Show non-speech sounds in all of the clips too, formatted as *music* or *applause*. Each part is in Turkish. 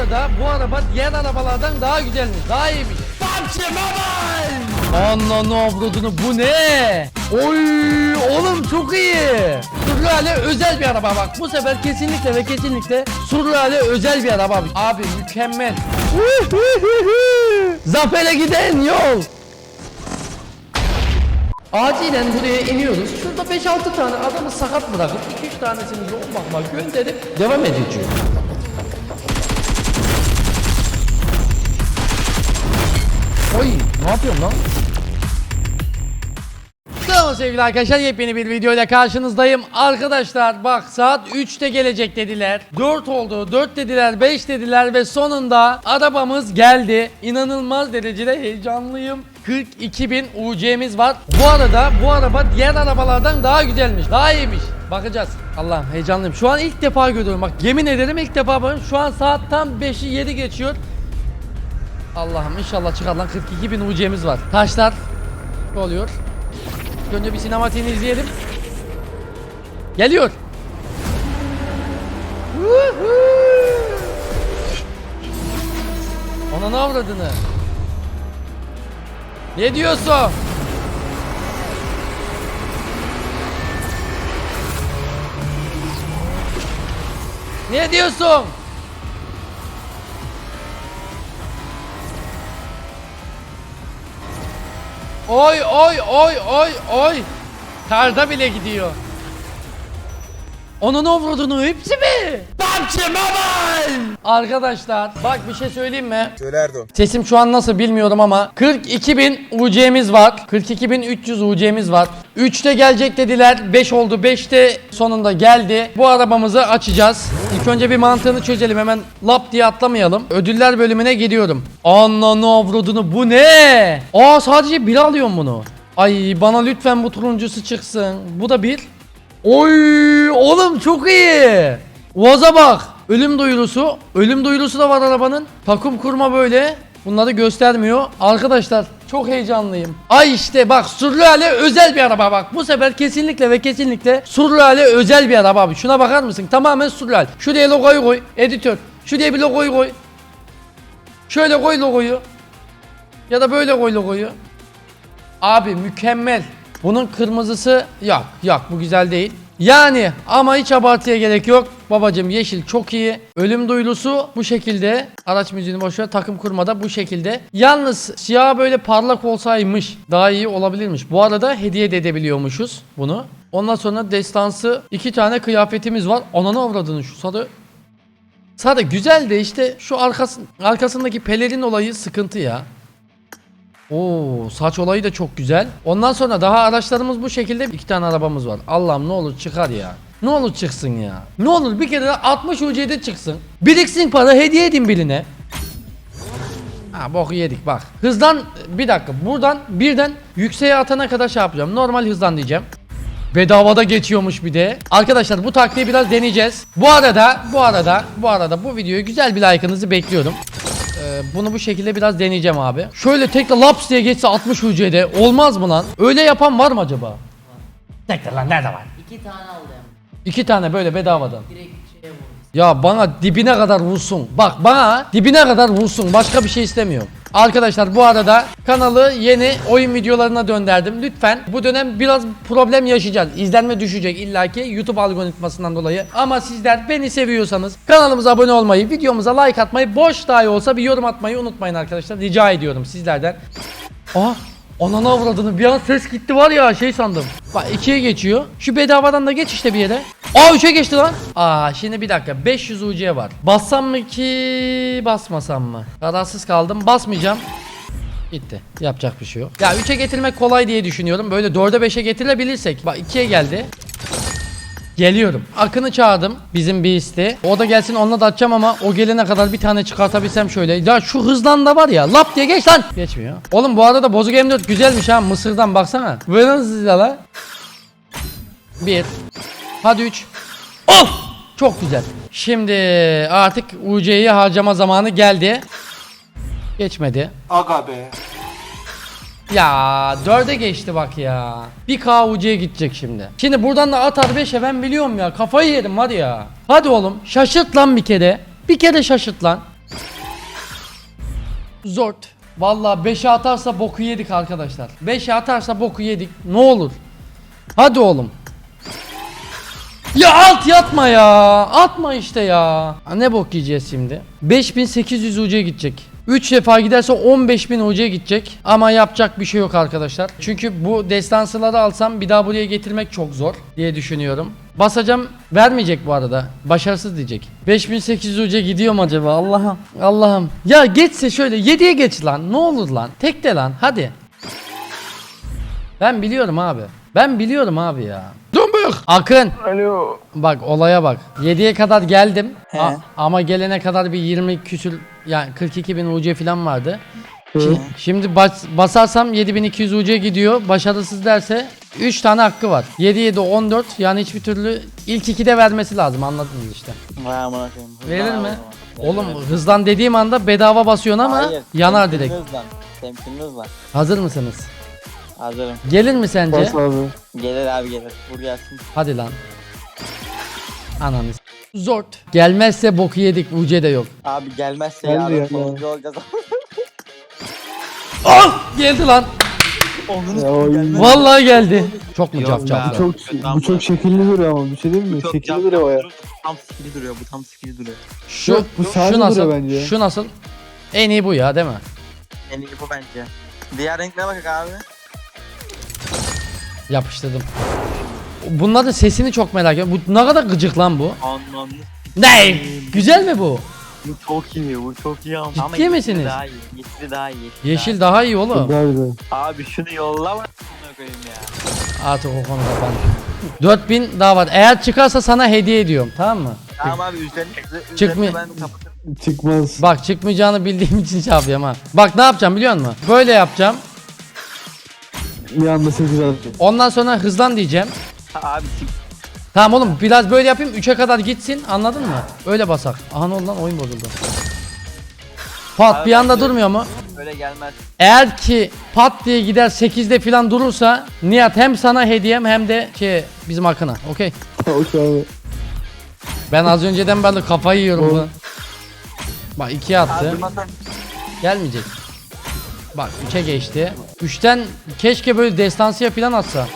arada bu araba diğer arabalardan daha güzelmiş. Daha iyiymiş. PUBG Mobile! Ananı avradını bu ne? Oy oğlum çok iyi. Surreal'e özel bir araba bak. Bu sefer kesinlikle ve kesinlikle Surreal'e özel bir araba. Abi mükemmel. *laughs* Zafer'e giden yol. Acilen buraya iniyoruz. Şurada 5-6 tane adamı sakat bırakıp 2-3 tanesini yoğun bakma gönderip devam edeceğiz. Oy ne yapıyorum lan? Selam sevgili arkadaşlar yepyeni bir videoyla karşınızdayım. Arkadaşlar bak saat 3'te gelecek dediler. 4 oldu 4 dediler 5 dediler ve sonunda arabamız geldi. İnanılmaz derecede heyecanlıyım. 42 bin UC'miz var. Bu arada bu araba diğer arabalardan daha güzelmiş. Daha iyiymiş. Bakacağız. Allah'ım heyecanlıyım. Şu an ilk defa görüyorum. Bak yemin ederim ilk defa bakıyorum. Şu an saat tam 5'i 7 geçiyor. Allah'ım inşallah çıkar lan 42 bin UC'miz var. Taşlar oluyor? Önce bir sinematiğini izleyelim. Geliyor. Ona ne avradını? Ne diyorsun? Ne diyorsun? Oy oy oy oy oy. Karda bile gidiyor. Onun avradını hepsi mi? PUBG Mobile! Arkadaşlar bak bir şey söyleyeyim mi? Söylerdi o. Sesim şu an nasıl bilmiyorum ama 42.000 UC'miz var. 42.300 UC'miz var. 3'te gelecek dediler. 5 oldu. 5'te sonunda geldi. Bu arabamızı açacağız. İlk önce bir mantığını çözelim. Hemen lap diye atlamayalım. Ödüller bölümüne gidiyorum. Ananı avradını bu ne? Aa sadece bir alıyorum bunu. Ay bana lütfen bu turuncusu çıksın. Bu da bir. Oy oğlum çok iyi. Uaz'a bak. Ölüm duyurusu. Ölüm duyurusu da var arabanın. Takım kurma böyle. Bunları göstermiyor. Arkadaşlar çok heyecanlıyım. Ay işte bak Surreal'e özel bir araba bak. Bu sefer kesinlikle ve kesinlikle Surreal'e özel bir araba abi. Şuna bakar mısın? Tamamen Surreal. Şuraya logoyu koy. Editör. Şuraya bir logoyu koy. Şöyle koy logoyu. Ya da böyle koy logoyu. Abi mükemmel. Bunun kırmızısı yok yok bu güzel değil. Yani ama hiç abartıya gerek yok. Babacım yeşil çok iyi. Ölüm duyulusu bu şekilde. Araç müziğini boşver takım kurmada bu şekilde. Yalnız siyah böyle parlak olsaymış daha iyi olabilirmiş. Bu arada hediye de edebiliyormuşuz bunu. Ondan sonra destansı iki tane kıyafetimiz var. Ananı avradını şu sarı Sarı güzel de işte şu arkası, arkasındaki pelerin olayı sıkıntı ya. Oo saç olayı da çok güzel. Ondan sonra daha araçlarımız bu şekilde iki tane arabamız var. Allah'ım ne olur çıkar ya. Ne olur çıksın ya. Ne olur bir kere de 60 UC'de çıksın. Biriksin para hediye edin birine. Ha boku yedik bak. Hızdan bir dakika buradan birden yükseğe atana kadar şey yapacağım. Normal hızdan diyeceğim. Bedavada geçiyormuş bir de. Arkadaşlar bu taktiği biraz deneyeceğiz. Bu arada bu arada bu arada bu videoyu güzel bir like'ınızı bekliyorum. Bunu bu şekilde biraz deneyeceğim abi. Şöyle tekrar laps diye geçse 60 UC'de olmaz mı lan? Öyle yapan var mı acaba? Tekrar lan nerede var? İki tane aldım. İki tane böyle bedavadan. Direkt şeye vurdum. Ya bana dibine kadar vursun. Bak bana dibine kadar vursun. Başka bir şey istemiyorum. Arkadaşlar bu arada kanalı yeni oyun videolarına döndürdüm. Lütfen bu dönem biraz problem yaşayacağız. İzlenme düşecek illaki YouTube algoritmasından dolayı. Ama sizler beni seviyorsanız kanalımıza abone olmayı, videomuza like atmayı, boş dahi olsa bir yorum atmayı unutmayın arkadaşlar. Rica ediyorum sizlerden. Aa Ananı avradını bir an ses gitti var ya şey sandım. Bak ikiye geçiyor. Şu bedavadan da geç işte bir yere. Aa 3'e geçti lan. Aa şimdi bir dakika 500 UC var. Bassam mı ki basmasam mı? Kararsız kaldım. Basmayacağım. Gitti. Yapacak bir şey yok. Ya 3'e getirmek kolay diye düşünüyorum. Böyle 4'e 5'e getirilebilirsek. Bak 2'ye geldi. Geliyorum. Akın'ı çağırdım. Bizim bir isti. O da gelsin onunla da atacağım ama o gelene kadar bir tane çıkartabilsem şöyle. Ya şu hızdan da var ya. Lap diye geç lan. Geçmiyor. Oğlum bu arada bozuk M4 güzelmiş ha. Mısır'dan baksana. Böyle ya la? Bir. Hadi üç. Of! Çok güzel. Şimdi artık UC'yi harcama zamanı geldi. Geçmedi. Aga be. Ya dörde geçti bak ya. Bir KUC'ye gidecek şimdi. Şimdi buradan da atar 5'e ben biliyorum ya. Kafayı yedim var ya. Hadi oğlum şaşırt lan bir kere. Bir kere şaşırt lan. Zort. Vallahi 5'e atarsa boku yedik arkadaşlar. 5'e atarsa boku yedik. Ne olur. Hadi oğlum. Ya alt yatma ya. Atma işte ya. Ha, Ne bok yiyeceğiz şimdi? 5800 UC gidecek. 3 defa giderse 15000 UC gidecek. Ama yapacak bir şey yok arkadaşlar. Çünkü bu destansıları alsam bir daha buraya getirmek çok zor diye düşünüyorum. Basacağım vermeyecek bu arada. Başarısız diyecek. 5800 UC gidiyor mu acaba? Allah'ım. Allah'ım. Ya geçse şöyle 7'ye geç lan. Ne olur lan. Tek de lan. Hadi. Ben biliyorum abi. Ben biliyorum abi ya. Dumbuk. Akın. Alo. Bak olaya bak. 7'ye kadar geldim. He. A- ama gelene kadar bir 20 küsür yani 42 bin UC falan vardı. Şi- Şimdi bas- basarsam 7200 UC gidiyor. Başarısız derse 3 tane hakkı var. 7 7 14 yani hiçbir türlü ilk 2'de vermesi lazım anladınız işte. Vay amına koyayım. Hızlan Verir abi mi? o zaman. Oğlum hızlan dediğim anda bedava basıyorsun ama Hayır, yanar temkinli direkt. hızlan. Temkinli hızlan. Hazır mısınız? Hazırım. Gelir mi sence? Bas abi. Gelir abi gelir. Vur gelsin. Hadi lan. Ananı s- Zort. Gelmezse boku yedik UC de yok. Abi gelmezse Geldi yarın ya. sonuncu olacağız. *laughs* Ah! Geldi lan. Onun Ya, o. Vallahi geldi. Çok mu Yok cap? Bu çok, bu çok şekilli duruyor ama bir şey değil mi? Şekilli duruyor baya. Tam skili duruyor bu tam skili duruyor. Şu, bu şu sade nasıl? duruyor bence. Şu nasıl? En iyi bu ya değil mi? en iyi bu bence. Diğer renklere bak abi. Yapıştırdım. Bunların sesini çok merak ediyorum. Bu ne kadar gıcık lan bu? Anlamlı. Ne? Güzel mi bu? Bu çok iyi bu çok iyi ama. Ciddi ama yeşili misiniz? Daha iyi. Yeşili daha iyi. Yeşil daha iyi oğlum. Daha güzel. Abi şunu yollama. Koyayım ya. Artık o konu kapandı. 4000 daha var. Eğer çıkarsa sana hediye ediyorum. Tamam mı? Tamam abi üzerini, üzerini Çıkmıyor. ben kapatırım. Çıkmaz. Bak çıkmayacağını bildiğim için şey yapıyorum ha. Bak ne yapacağım biliyor musun? Böyle yapacağım. Bir anda 8 atacak. Ondan sonra hızlan diyeceğim. Abi. Tamam oğlum biraz böyle yapayım 3'e kadar gitsin anladın mı? Öyle basak. Aha ne oldu lan oyun bozuldu. Pat bir anda durmuyor mu? Öyle gelmez. Eğer ki pat diye gider 8'de falan durursa Nihat hem sana hediyem hem de şey bizim Akın'a. *laughs* Okey. Abi. Ben az önceden ben de kafayı yiyorum bunu. Bak 2'ye attı. Abi masa. Gelmeyecek. Bak 3'e geçti. 3'ten keşke böyle destansıya falan atsa.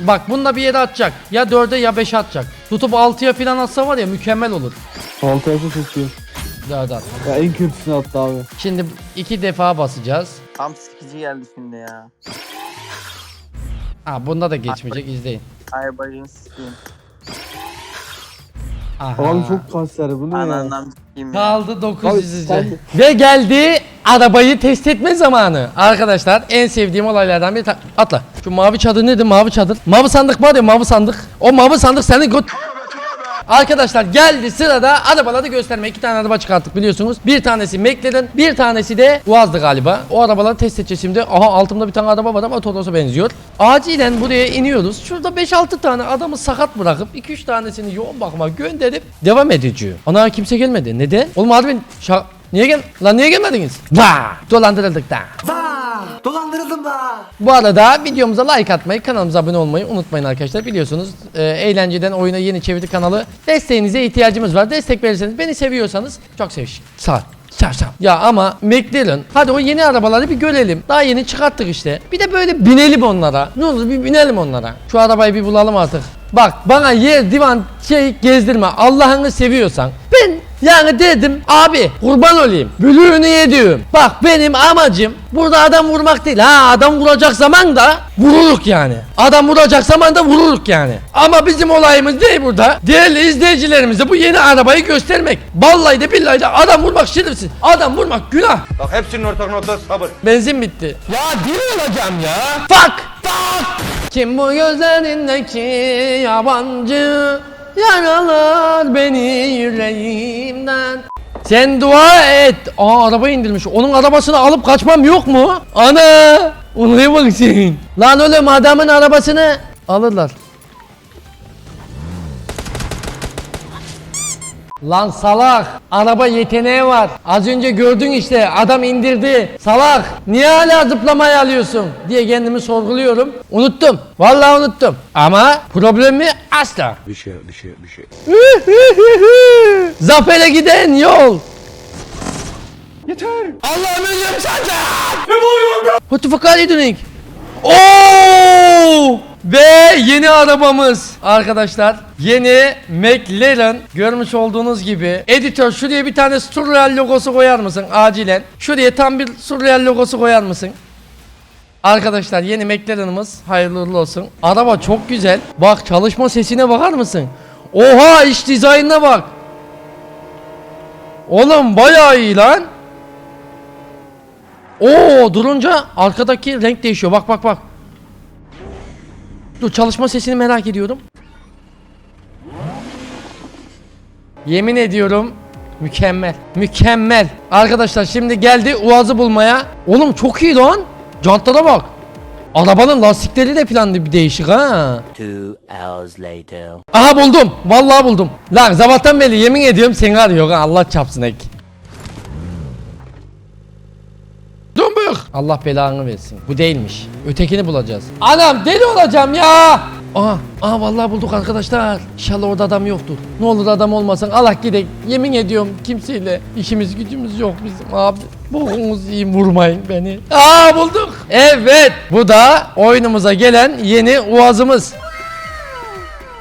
Bak bunda bir yere atacak. Ya 4'e ya 5'e atacak. Tutup 6'ya falan atsa var ya mükemmel olur. 6 atı çok iyi. 4'e at. Ya en kötüsünü attı abi. Şimdi iki defa basacağız. Tam sıkıcı geldi şimdi ya. Ha bunda da geçmeyecek izleyin. Ay bacını sikeyim. Aha. Abi çok kaslar bu ne ya? Anandan sikeyim ya. Kaldı 900 Abi sen- Ve geldi arabayı test etme zamanı. Arkadaşlar en sevdiğim olaylardan biri. Atla. Şu mavi çadır nedir mavi çadır? Mavi sandık var ya mavi sandık. O mavi sandık senin göt... Arkadaşlar geldi sırada arabaları göstermeye. iki tane araba çıkarttık biliyorsunuz. Bir tanesi McLaren, bir tanesi de Uaz'dı galiba. O arabaları test edeceğiz şimdi. Aha altımda bir tane araba var ama Toros'a benziyor. Acilen buraya iniyoruz. Şurada 5-6 tane adamı sakat bırakıp 2-3 tanesini yoğun bakıma gönderip devam edeceğiz. Ana kimse gelmedi. Neden? Oğlum harbi şa- Niye gel? Lan niye gelmediniz? Vaa! Dolandırıldık da. Dolandırıldım da. Bu arada videomuza like atmayı, kanalımıza abone olmayı unutmayın arkadaşlar. Biliyorsunuz e, eğlenceden oyuna yeni çevirdik kanalı. Desteğinize ihtiyacımız var. Destek verirseniz, beni seviyorsanız çok seviş. Sağ ol. Sağ ol, sağ ol. Ya ama McLaren hadi o yeni arabaları bir görelim. Daha yeni çıkarttık işte. Bir de böyle binelim onlara. Ne olur bir binelim onlara. Şu arabayı bir bulalım artık. Bak bana yer divan şey gezdirme. Allah'ını seviyorsan. Ben yani dedim abi kurban olayım. Bülüğünü yediğim. Bak benim amacım burada adam vurmak değil. Ha adam vuracak zaman da vururuk yani. Adam vuracak zaman da vururuk yani. Ama bizim olayımız değil burada. Değerli izleyicilerimize bu yeni arabayı göstermek. Vallahi de billahi de adam vurmak şerefsiz. Adam vurmak günah. Bak hepsinin ortak noktası sabır. Benzin bitti. Ya deli olacağım ya. Fuck. Fuck. Kim bu gözlerindeki yabancı yaralar beni yüreğimden. Sen dua et. Aa araba indirmiş. Onun arabasını alıp kaçmam yok mu? Ana! Olaya bak sen. Lan oğlum adamın arabasını alırlar. Lan salak araba yeteneği var az önce gördün işte adam indirdi salak niye hala zıplamayı alıyorsun diye kendimi sorguluyorum unuttum vallahi unuttum ama problemi asla Bir şey bir şey bir şey. *laughs* Zafer'e giden yol Yeter. Allah'ım ölüyorum senden. Ne oluyor What the fuck are you doing? Oo! Ve yeni arabamız. Arkadaşlar yeni McLaren. Görmüş olduğunuz gibi editör şuraya bir tane Surreal logosu koyar mısın acilen? Şuraya tam bir Surreal logosu koyar mısın? Arkadaşlar yeni McLaren'ımız hayırlı uğurlu olsun. Araba çok güzel. Bak çalışma sesine bakar mısın? Oha iç dizaynına bak. Oğlum bayağı iyi lan. Oo durunca arkadaki renk değişiyor. Bak bak bak. Dur çalışma sesini merak ediyorum. Yemin ediyorum mükemmel. Mükemmel. Arkadaşlar şimdi geldi Uaz'ı bulmaya. Oğlum çok iyi lan. Jantlara bak. Arabanın lastikleri de falan bir değişik ha. Two hours later. Aha buldum. Vallahi buldum. Lan sabahtan beri yemin ediyorum seni arıyor. Allah çapsın ek. Dümbük. Allah belanı versin. Bu değilmiş. Ötekini bulacağız. Anam deli olacağım ya. Aha, aha vallahi bulduk arkadaşlar. İnşallah orada adam yoktur. Ne olur adam olmasın. Allah gidek. Yemin ediyorum kimseyle işimiz gücümüz yok bizim abi. Boğumuz iyi vurmayın beni. Aa bulduk. Evet. Bu da oyunumuza gelen yeni uazımız.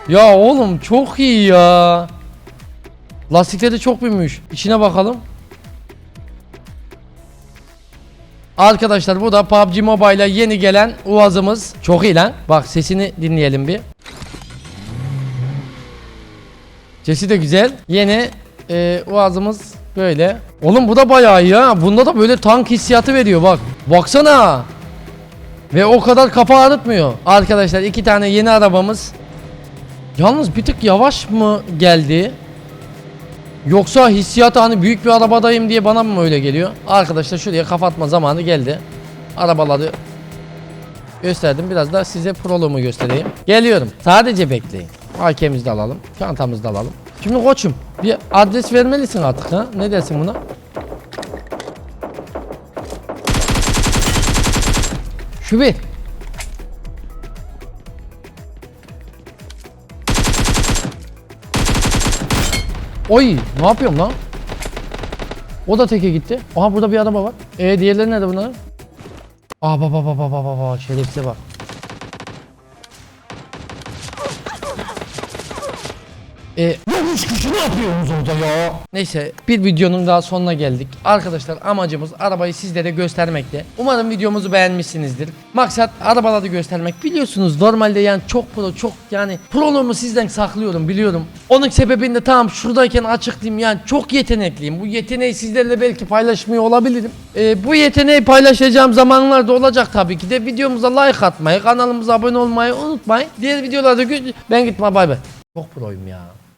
Ya oğlum çok iyi ya. Lastikleri çok büyümüş. İçine bakalım. Arkadaşlar bu da PUBG Mobile'a yeni gelen Uaz'ımız. Çok iyi lan. Bak sesini dinleyelim bir. Sesi de güzel. Yeni e, Uaz'ımız böyle. Oğlum bu da bayağı iyi ha. Bunda da böyle tank hissiyatı veriyor bak. Baksana. Ve o kadar kafa ağrıtmıyor. Arkadaşlar iki tane yeni arabamız. Yalnız bir tık yavaş mı geldi? Yoksa hissiyatı hani büyük bir arabadayım diye bana mı öyle geliyor? Arkadaşlar şuraya kapatma zamanı geldi. Arabaları gösterdim. Biraz da size prolumu göstereyim. Geliyorum. Sadece bekleyin. AK'mizi de alalım. Çantamızı da alalım. Şimdi koçum bir adres vermelisin artık ha. Ne dersin buna? Şu bir. Oy ne yapıyorum lan? O da teke gitti. Aha burada bir araba var. E diğerleri nerede bunların? Aa baba baba baba baba şerefsize bak. E, bu üç kişi ne yapıyorsunuz orada ya? Neyse bir videonun daha sonuna geldik. Arkadaşlar amacımız arabayı sizlere göstermekte. Umarım videomuzu beğenmişsinizdir. Maksat arabaları göstermek. Biliyorsunuz normalde yani çok pro çok yani proluğumu sizden saklıyorum biliyorum. Onun sebebini de tamam şuradayken açıklayayım yani çok yetenekliyim. Bu yeteneği sizlerle belki paylaşmıyor olabilirim. E, bu yeteneği paylaşacağım zamanlarda olacak tabii ki de. Videomuza like atmayı, kanalımıza abone olmayı unutmayın. Diğer videolarda ben gitme bay bay. Çok proyum ya.